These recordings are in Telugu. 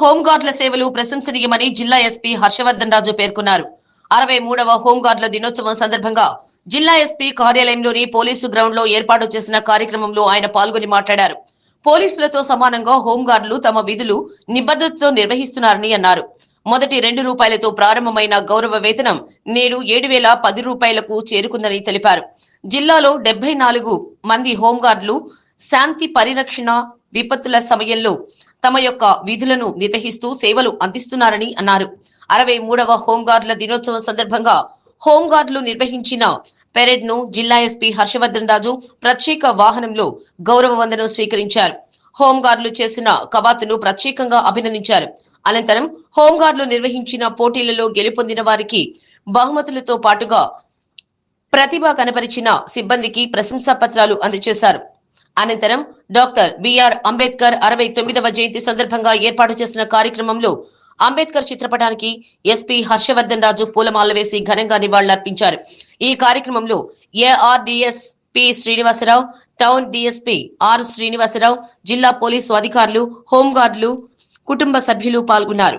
హోంగార్డుల సేవలు ప్రశంసనీయమని జిల్లా ఎస్పీ హర్షవర్ధన్ రాజు పేర్కొన్నారు. అరవై మూడవ హోంగార్డుల దినోత్సవం సందర్భంగా జిల్లా ఎస్పీ కార్యాలయంలోని పోలీసు గ్రౌండ్లో ఏర్పాటు చేసిన కార్యక్రమంలో ఆయన పాల్గొని మాట్లాడారు. పోలీసులతో సమానంగా హోంగార్డులు తమ విధులు నిబద్ధతతో నిర్వహిస్తున్నారని అన్నారు. మొదటి రెండు రూపాయలతో ప్రారంభమైన గౌరవ వేతనం నేడు ఏడు వేల పది రూపాయలకు చేరుకుందని తెలిపారు. జిల్లాలో డెబ్బై నాలుగు మంది హోంగార్డులు శాంతి పరిరక్షణ విపత్తుల సమయంలో తమ యొక్క విధులను నిర్వహిస్తూ సేవలు అందిస్తున్నారని అన్నారు. అరవై మూడవ హోంగార్డుల దినోత్సవం సందర్భంగా హోంగార్డులు నిర్వహించిన పెరేడ్ను జిల్లా ఎస్పీ హర్షవర్ధన్ రాజు ప్రత్యేక వాహనంలో గౌరవ వందనం స్వీకరించారు. హోంగార్డులు చేసిన కవాతును ప్రత్యేకంగా అభినందించారు. అనంతరం హోంగార్డులు నిర్వహించిన పోటీలలో గెలుపొందిన వారికి బహుమతులతో పాటుగా ప్రతిభ కనపరిచిన సిబ్బందికి ప్రశంసా పత్రాలు అందజేశారు. అనంతరం డాక్టర్ బిఆర్ అంబేద్కర్ అరవై తొమ్మిదవ జయంతి సందర్భంగా ఏర్పాటు చేసిన కార్యక్రమంలో అంబేద్కర్ చిత్రపటానికి ఎస్పీ హర్షవర్ధన్ రాజు పూలమాల వేసి ఘనంగా నివాళులర్పించారు. ఈ కార్యక్రమంలో ARDS P Srinivasarao town DSP R Srinivasarao జిల్లా పోలీసు అధికారులు హోంగార్డులు కుటుంబ సభ్యులు పాల్గొన్నారు.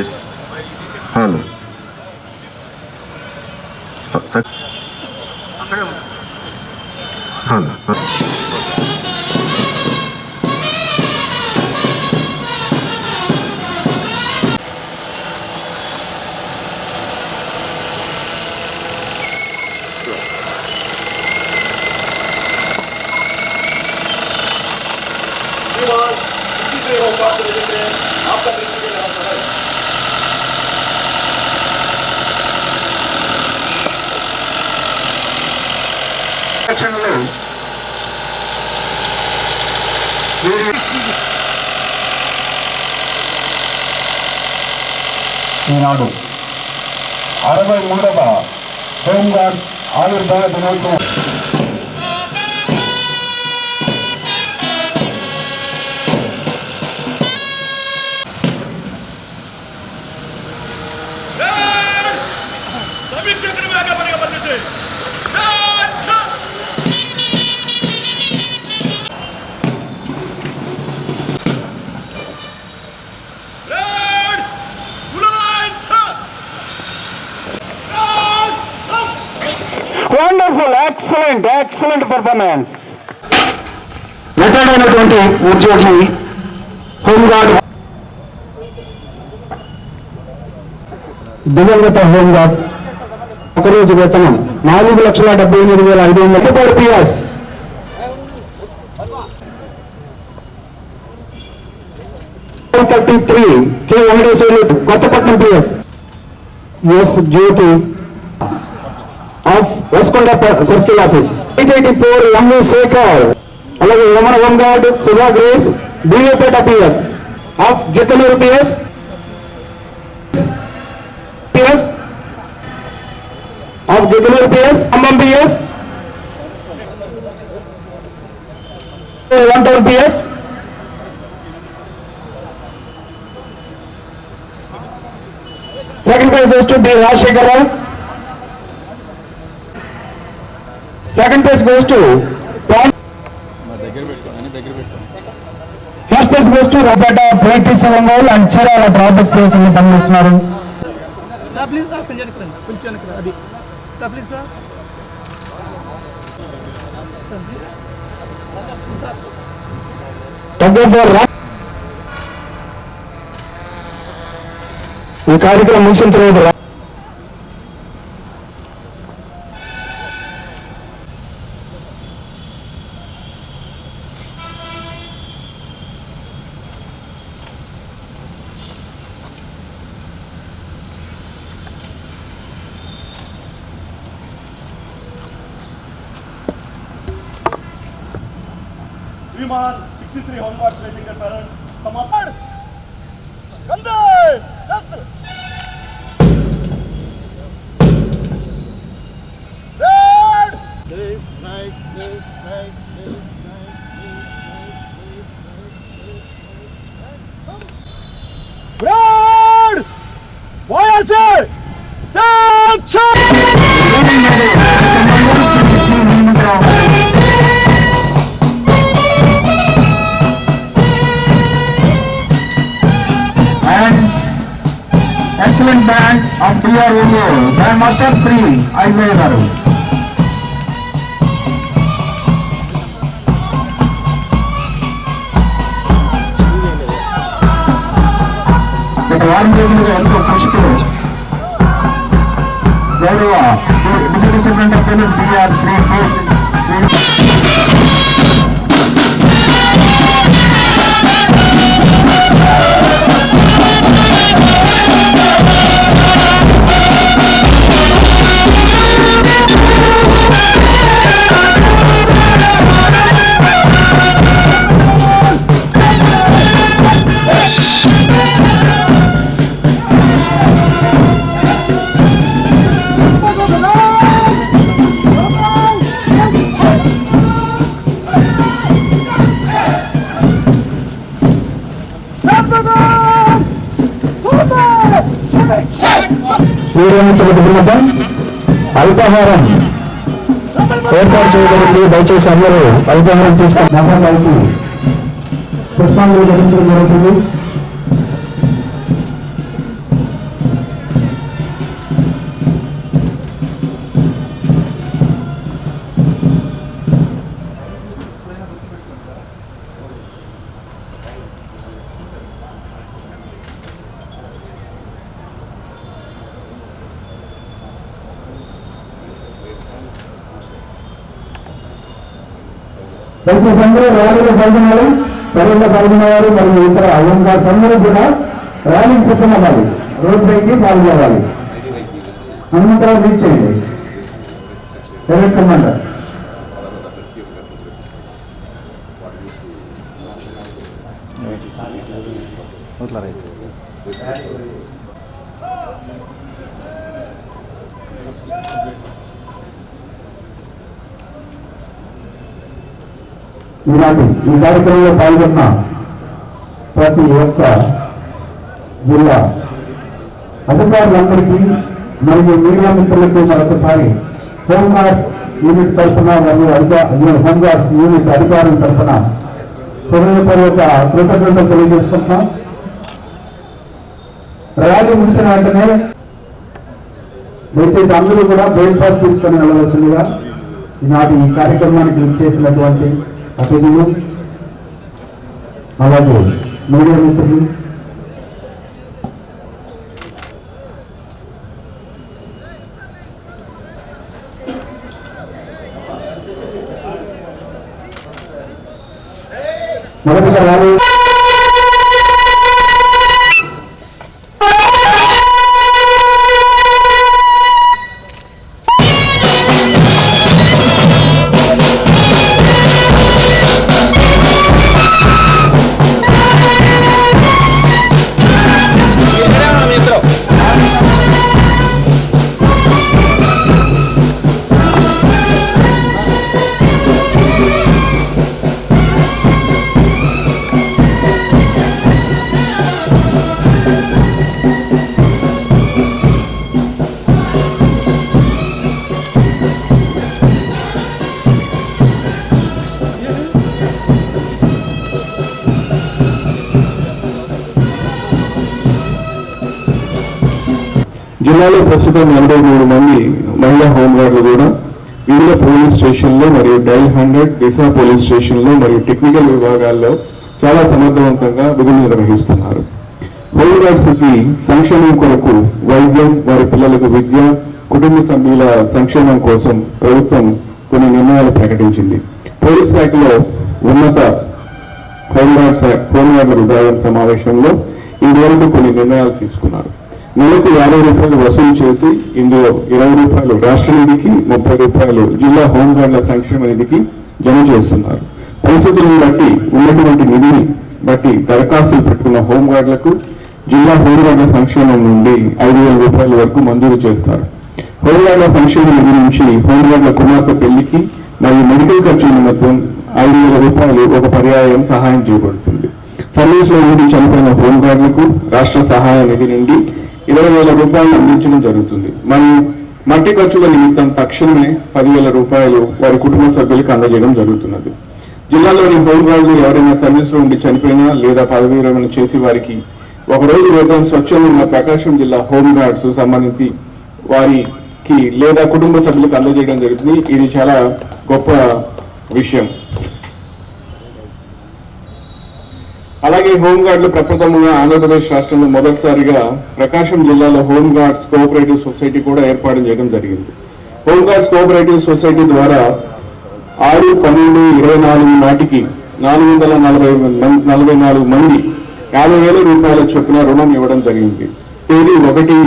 es ఈనాడు అరవై మూడవ హోంగార్డ్స్ ఆవిర్భావ దినోత్సవం. ఎక్సలెంట్ ఎక్సలెంట్ పర్ఫార్మెన్స్ రిటైర్డ్ అయినటువంటి ఉద్యోగి హోంగార్డ్ దివంగత హోంగార్డ్ ఒకరోజు వేతనం నాలుగు లక్షల డెబ్బై ఎనిమిది వేల ఐదు వందల. PS thirty three K Venkateswarlu Kothapatnam PS S Jyothi of Vaskonda circle office eight eighty four MV Shekhar అలాగే Umar home guard Sudha grace బిఏపేట PS of Giddalur PS PS of Giddalur PS Khammam PS one town PS second prize goes to B Rajasekhar Rao second place goes to first place goes to రాపేట ప్రైటీ seven goal and Chirala traffic place అని పనిచేస్తున్నారు ఈ కార్యక్రమం ముగిసిన తర్వాత రా- अभिमान 63 होमगार्ड्स रेटिंग के पैरेंट समापन कंधे शस्त्र रेड रेड वाया से excellent band of DRUO by Master Sri Isaiah Garu. గత వారం రోజులుగా ఎంతో కృషితో గౌరవ deputy superintendent of police DR Shri K. Shri వీరమిత్రులకు విన్నపం అల్పాహారం. ఏర్పాటు చేయబడింది. దయచేసి అందరూ అల్పాహారం తీసుకుని నగరానికి పుష్పాంజలి జరుగుతుంది. దయచేసి అందరూ ర్యాలీలో పాల్గొన్నారు పర్యటన పాల్గొన్నవారు మరియు ఇతర అలంకార్స్ అందరూ కూడా ర్యాలీకి సిద్ధమవ్వాలి. రోడ్ పైకి పాల్గొనాలి హనుమంతరావు రీచ్ చేయండి డైరెక్ట్ కమాండర్. ఈనాటి ఈ కార్యక్రమంలో పాల్గొన్న ప్రతి ఒక్క జిల్లా అధికారులందరికీ మరియు మీడియా మిత్రులకు మరొకసారి హోంగార్డ్స్ యూనిట్ తరఫున మరియు అధికార హోంగార్డ్స్ యూనిట్ అధికారుల తరఫున హృదయపూర్వక కృతజ్ఞతలు తెలియజేసుకుంటున్నాం. ర్యాలీ ముగిసిన వెంటనే దయచేసి అందరూ కూడా బ్రేక్ఫాస్ట్ తీసుకొని వెళ్ళవలసిందిగా ఈనాటి ఈ కార్యక్రమానికి విచ్చేసినటువంటి అతిథులు అలాగే మీడియా మిత్రులు మొదటిగా జిల్లాలో ప్రస్తుతం ఎనభై మూడు మంది మహిళా హోంగార్డులు కూడా వివిధ పోలీస్ స్టేషన్లో మరియు డైల్ హండ్రెడ్ దిశా పోలీస్ స్టేషన్లో మరియు టెక్నికల్ విభాగాల్లో చాలా సమర్థవంతంగా విధులు నిర్వహిస్తున్నారు. హోంగార్డ్స్కి సంక్షేమం కొరకు వైద్యం వారి పిల్లలకు విద్య కుటుంబ సభ్యుల సంక్షేమం కోసం ప్రభుత్వం కొన్ని నిర్ణయాలు ప్రకటించింది. పోలీస్ శాఖలో ఉన్నత హోంగార్డ్ హోంగార్డుల విభాగం సమావేశంలో ఈ మేరకు కొన్ని నిర్ణయాలు తీసుకున్నారు. నెలకు యాభై రూపాయలు వసూలు చేసి ఇందులో ఇరవై రూపాయలు రాష్ట్ర నిధికి ముప్పై రూపాయలు జిల్లా హోంగార్డుల సంక్షేమ నిధికి జమ చేస్తున్నారు. పరిస్థితులను బట్టి ఉన్నటువంటి నిధిని బట్టి దరఖాస్తులు పెట్టుకున్న హోంగార్డులకు జిల్లా హోంగార్డుల సంక్షేమం నుండి ఐదు వేల రూపాయల వరకు మంజూరు చేస్తారు. హోంగార్డుల సంక్షేమ నిధి నుంచి హోంగార్డుల కుమార్తె పెళ్ళికి మరియు మెడికల్ ఖర్చు నిమిత్తం ఐదు వేల రూపాయలు ఒక పర్యాయం సహాయం చేయబడుతుంది. సర్వీసులో నుండి చనిపోయిన హోంగార్డులకు రాష్ట్ర సహాయ నిధి నుండి ఇరవై వేల రూపాయలు అందించడం జరుగుతుంది. మరియు మట్టి ఖర్చుల నిమిత్తం తక్షణమే పదివేల రూపాయలు వారి కుటుంబ సభ్యులకు అందజేయడం జరుగుతున్నది. జిల్లాలోని హోంగార్డులు ఎవరైనా సర్వీస్లో ఉండి చనిపోయినా లేదా పదవి విరమణ చేసి వారికి ఒక రోజు వేతనం ఉన్న ప్రకాశం జిల్లా హోంగార్డ్స్ సంబంధించి వారికి లేదా కుటుంబ సభ్యులకు అందజేయడం జరుగుతుంది. ఇది చాలా గొప్ప విషయం. అలాగే హోంగార్డులు ప్రప్రథమంగా ఆంధ్రప్రదేశ్ రాష్ట్రంలో మొదటిసారిగా ప్రకాశం జిల్లాలో హోంగార్డ్స్ కోఆపరేటివ్ సొసైటీ కూడా ఏర్పాటు చేయడం జరిగింది. హోంగార్డ్స్ కోఆపరేటివ్ సొసైటీ ద్వారా ఆరు పన్నెండు ఇరవై నాలుగు నాటికి నాలుగు వందల నలభై నలభై నాలుగు మంది యాభై వేల రూపాయల చొప్పున రుణం ఇవ్వడం జరిగింది. తేదీ ఒకటి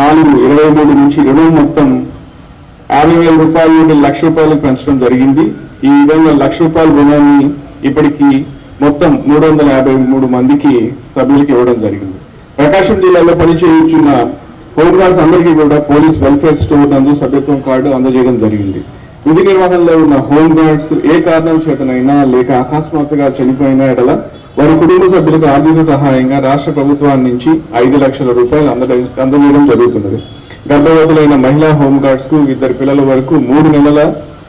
నాలుగు ఇరవై మూడు నుంచి రుణం మొత్తం యాభై వేల రూపాయల నుండి లక్ష రూపాయలు పెంచడం జరిగింది. ఈ విధంగా లక్ష రూపాయల రుణాన్ని ఇప్పటికీ మొత్తం మూడు వందల యాభై మూడు మందికి సభ్యులకి ఇవ్వడం జరిగింది. ప్రకాశం జిల్లాలో పనిచేయుచున్న హోంగార్డ్స్ అందరికీ కూడా పోలీస్ వెల్ఫేర్ స్టోర్ నందు సభ్యత్వం కార్డు అందజేయడం జరిగింది. విధి నిర్వహణలో ఉన్న హోంగార్డ్స్ ఏ కారణం చేతనైనా లేక అకస్మాత్తుగా చనిపోయిన ఎడల వారి కుటుంబ సభ్యులకు ఆర్థిక సహాయంగా రాష్ట్ర ప్రభుత్వాన్ని నుంచి ఐదు లక్షల రూపాయలు అందజే అందజేయడం జరుగుతున్నది. గర్భవతులైన మహిళా హోంగార్డ్స్కు ఇద్దరు పిల్లల వరకు మూడు నెలల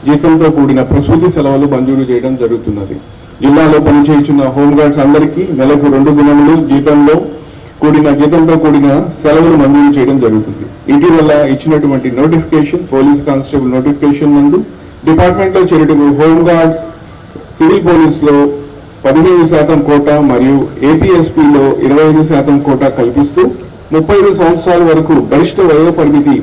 జీతంతో కూడిన ప్రసూతి సెలవులు మంజూరు చేయడం జరుగుతున్నది. జిల్లాలో పనిచేయుచున్న హోంగార్డ్స్ అందరికీ నెలకు రెండు దినములు జీతంలో కూడిన జీతంతో కూడిన సెలవులు మంజూరు చేయడం జరుగుతుంది. ఇటీవల ఇచ్చినటువంటి నోటిఫికేషన్ పోలీస్ కానిస్టేబుల్ నోటిఫికేషన్ నందు డిపార్ట్మెంట్లో చేరేటకు హోంగార్డ్స్ సివిల్ పోలీస్లో పదిహేను శాతం కోటా మరియు ఏపీఎస్పీలో ఇరవై ఐదు శాతం కోటా కల్పిస్తూ ముప్పై ఐదు సంవత్సరాల వరకు గరిష్ట వయో పరిమితి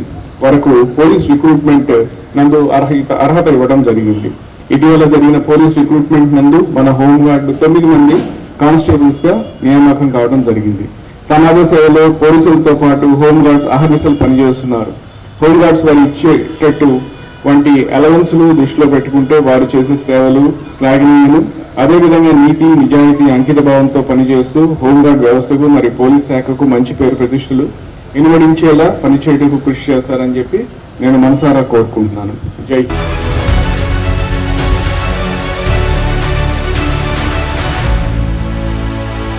వరకు పోలీస్ రిక్రూట్మెంట్ నందు అర్హత అర్హత ఇవ్వడం జరిగింది. ఇటీవల జరిగిన పోలీస్ రిక్రూట్మెంట్ నందు మన హోంగార్డు తొమ్మిది మంది కానిస్టేబుల్స్గా నియామకం కావడం జరిగింది. సమాజ సేవలో పోలీసులతో పాటు హోంగార్డ్స్ అహర్నిశలు పనిచేస్తున్నారు. హోంగార్డ్స్ వారు ఇచ్చేటట్టు వంటి అలవెన్స్లు దృష్టిలో పెట్టుకుంటే వారు చేసే సేవలు శ్లాఘనీయులు అదేవిధంగా నీతి నిజాయితీ అంకిత భావంతో పనిచేస్తూ హోంగార్డ్ వ్యవస్థకు మరియు పోలీస్ శాఖకు మంచి పేరు ప్రతిష్టలు ఇనువడించేలా పనిచేయటకు కృషి చేస్తారని చెప్పి నేను మనసారా కోరుకుంటున్నాను. జై హింద్.